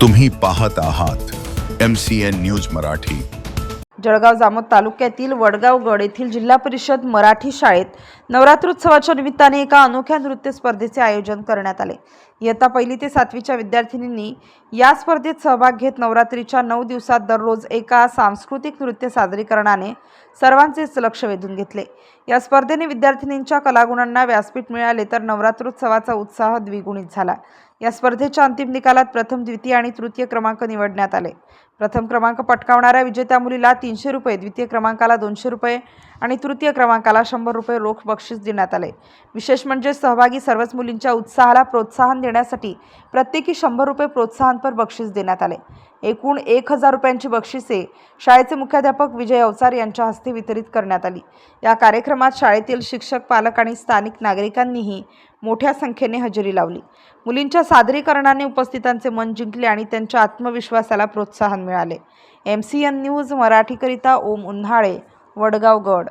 तुम्ही पाहत आहात M C N news Marathi. Jalgaon Jamod तालुक्यातील वडगाव गड येथील जिल्हा परिषद मराठी शाळेत नवरात्रोत्सवाच्या निमित्ताने एका अनोख्या नृत्य स्पर्धेचे आयोजन करण्यात आले. इयत्ता पहिली ते सातवीच्या विद्यार्थिनींनी या स्पर्धेत सहभाग घेत नवरात्रीच्या नऊ दिवसात दररोज एका सांस्कृतिक नृत्य सादरीकरणाने सर्वांचेच लक्ष वेधून घेतले. या स्पर्धेने विद्यार्थिनींच्या कलागुणांना व्यासपीठ मिळाले तर नवरात्रोत्सवाचा उत्साह द्विगुणित झाला. या स्पर्धेच्या अंतिम निकालात प्रथम द्वितीय आणि तृतीय क्रमांक निवडण्यात आले. प्रथम क्रमांक पटकावणाऱ्या विजेत्या मुलीला तीनशे रुपये द्वितीय क्रमांकाला दोनशे रुपये आणि तृतीय क्रमांकाला शंभर रुपये रोख बक्षीस देण्यात आले. विशेष म्हणजे सहभागी सर्वच मुलींच्या उत्साहाला प्रोत्साहन देण्यासाठी प्रत्येकी शंभर रुपये प्रोत्साहनपर बक्षीस देण्यात आले. एकूण एक हजार रुपयांची बक्षिसे शाळेचे मुख्याध्यापक विजय अवचार यांच्या हस्ते वितरित करण्यात आली. या कार्यक्रमात शाळेतील शिक्षक पालक आणि स्थानिक नागरिकांनीही मोठ्या संख्येने हजेरी लावली. मुलींच्या सादरीकरणाने उपस्थितांचे मन जिंकले आणि त्यांच्या आत्मविश्वासाला प्रोत्साहन मिळाले. एम सी एन न्यूज मराठीकरिता ओम उन्हाळे. वडगाव गड